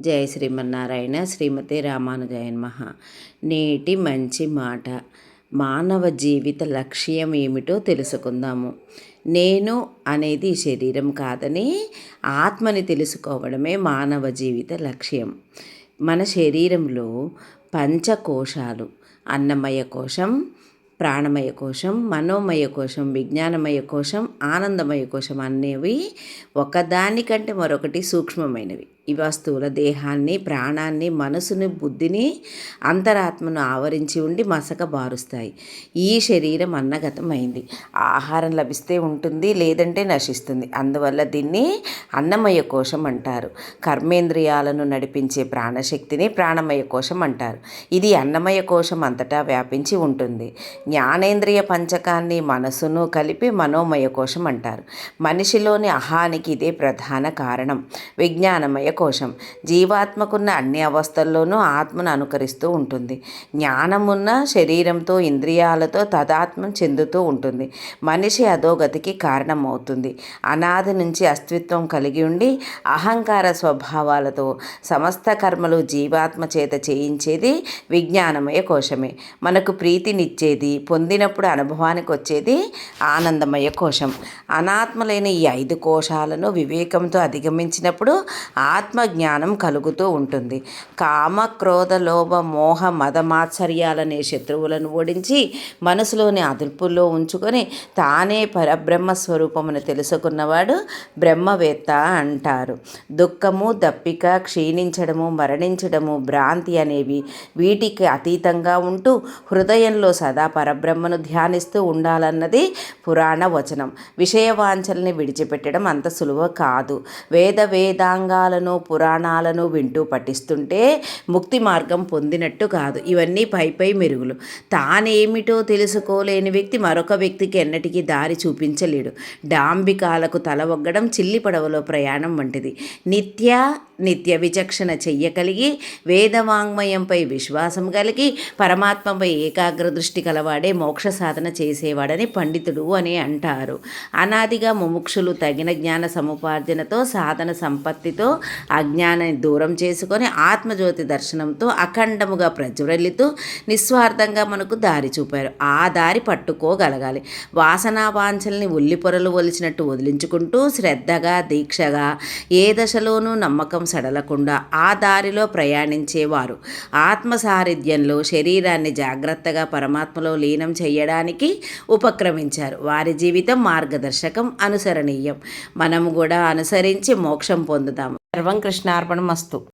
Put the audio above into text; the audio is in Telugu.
జయ శ్రీమన్నారాయణ శ్రీమతి రామానుజాయ మహ నేటి మంచి మాట మానవ జీవిత లక్ష్యం ఏమిటో తెలుసుకుందాము. నేను అనేది శరీరం కాదని ఆత్మని తెలుసుకోవడమే మానవ జీవిత లక్ష్యం. మన శరీరంలో పంచకోశాలు అన్నమయ కోశం ప్రాణమయ కోశం మనోమయ కోశం విజ్ఞానమయ కోశం ఆనందమయ కోశం అనేవి ఒకదానికంటే మరొకటి సూక్ష్మమైనవి. ఈ వస్తువుల దేహాన్ని ప్రాణాన్ని మనసుని బుద్ధిని అంతరాత్మను ఆవరించి ఉండి మసక బారుస్తాయి. ఈ శరీరం అన్నగతమైంది. ఆహారం లభిస్తే ఉంటుంది లేదంటే నశిస్తుంది. అందువల్ల దీన్ని అన్నమయ కోశం అంటారు. కర్మేంద్రియాలను నడిపించే ప్రాణశక్తిని ప్రాణమయ కోశం అంటారు. ఇది అన్నమయ కోశం అంతటా వ్యాపించి ఉంటుంది. జ్ఞానేంద్రియ పంచకాన్ని మనసును కలిపి మనోమయ కోశం అంటారు. మనిషిలోని అహానికి ఇదే ప్రధాన కారణం. విజ్ఞానమయ కోశం. జీవాత్మకున్న అన్ని అవస్థల్లోనూ ఆత్మను అనుకరిస్తూ ఉంటుంది. జ్ఞానమున్న శరీరంతో ఇంద్రియాలతో తదాత్మం చెందుతూ ఉంటుంది. మనిషి అధోగతికి కారణమవుతుంది. అనాది నుంచి అస్తిత్వం కలిగి ఉండి అహంకార స్వభావాలతో సమస్త కర్మలు జీవాత్మ చేత చేయించేది విజ్ఞానమయ కోశమే. మనకు ప్రీతినిచ్చేది పొందినప్పుడు అనుభవానికి వచ్చేది ఆనందమయ కోశం. అనాత్మలైన ఈ ఐదు కోశాలను వివేకంతో అధిగమించినప్పుడు ఆత్మ ఆత్మజ్ఞానం కలుగుతూ ఉంటుంది. కామ క్రోధ లోభ మోహ మదమాచర్యాలనే శత్రువులను ఓడించి మనసులోని అదుపులో ఉంచుకొని తానే పరబ్రహ్మ స్వరూపమును తెలుసుకున్నవాడు బ్రహ్మవేత్త అంటారు. దుఃఖము దప్పిక క్షీణించడము మరణించడము భ్రాంతి అనేవి వీటికి అతీతంగా ఉంటూ హృదయంలో సదా పరబ్రహ్మను ధ్యానిస్తూ ఉండాలన్నది పురాణ వచనం. విషయవాంఛల్ని విడిచిపెట్టడం అంత సులువు కాదు. వేద వేదాంగాలను పురాణాలను వింటూ పఠిస్తుంటే ముక్తి మార్గం పొందినట్టు కాదు. ఇవన్నీ పై పై మెరుగులు. తానేమిటో తెలుసుకోలేని వ్యక్తి మరొక వ్యక్తికి ఎన్నటికీ దారి చూపించలేడు. డాంబికాలకు తల ఒగ్గడం చిల్లి పడవలో ప్రయాణం వంటిది. నిత్య నిత్య విచక్షణ చెయ్యగలిగి వేదవాంగ్మయంపై విశ్వాసం కలిగి పరమాత్మపై ఏకాగ్ర దృష్టి కలవాడే మోక్ష సాధన చేసేవాడని పండితుడు అని అంటారు. అనాదిగా ముముక్షులు తగిన జ్ఞాన సముపార్జనతో సాధన సంపత్తితో అజ్ఞానాన్ని దూరం చేసుకొని ఆత్మజ్యోతి దర్శనంతో అఖండముగా ప్రజ్వలితూ నిస్వార్థంగా మనకు దారి చూపారు. ఆ దారి పట్టుకోగలగాలి. వాసనా వాంఛల్ని ఉల్లిపొరలు ఒలిచినట్టు వదిలించుకుంటూ శ్రద్ధగా దీక్షగా ఏ దశలోనూ నమ్మకం సడలకుండా ఆ దారిలో ప్రయాణించేవారు. ఆత్మ సారథ్యంలో శరీరాన్ని జాగ్రత్తగా పరమాత్మలో లీనం చేయడానికి ఉపక్రమించారు. వారి జీవితం మార్గదర్శకం అనుసరణీయం. మనము కూడా అనుసరించి మోక్షం పొందుతాము. సర్వం కృష్ణార్పణమస్తు.